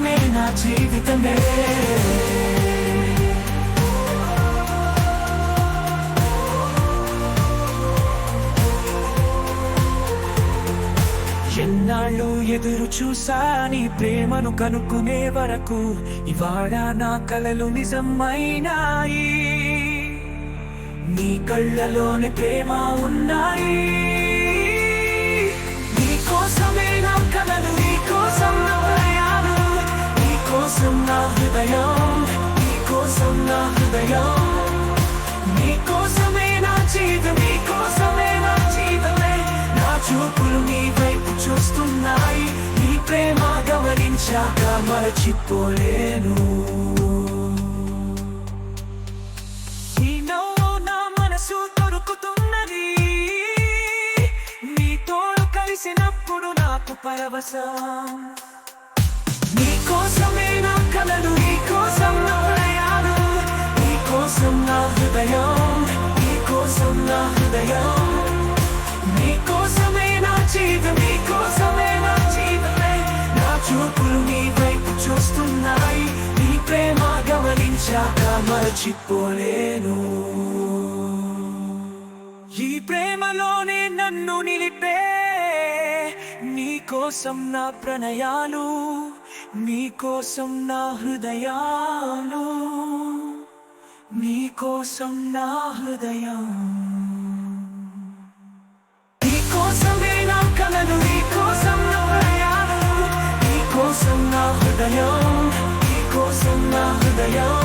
మీరు నా జీవితమే. ఎన్నాళ్ళు ఎదురు చూసా నీ ప్రేమను కనుక్కునే వరకు ఇవాళ నా కలలు నిజమైనాయి. నీ కళ్ళలోని ప్రేమ ఉన్నాయి. హృదయం నీకోసం నా హృదయం నీకోసమే నా జీవితం నీకోసమే నా జీవితమే నా చూపులు నీ వైపు చూస్తున్నాయి నీ ప్రేమ గమనించాక మరచిపోలేను. నీ నా మనసు దొరుకుతున్నది కలిసినప్పుడు నాకు పరవశం. హృదయం నీ కోసం నా హృదయం నీకోసమే నా జీవితం నీకోసమే నా జీవితమే నా చూపులు నీ వైపు చూస్తున్నాయి నీ ప్రేమ గమనించాక మరచిపోలేను ఈ ప్రేమలోనే నన్ను నిలిపే. నీ కోసం నా నీకోసం నా హృదయం. నీకోసమే నా కలను నీకోసం నా ప్రయాణం. నీకోసం నా హృదయం నీకోసం నా హృదయం.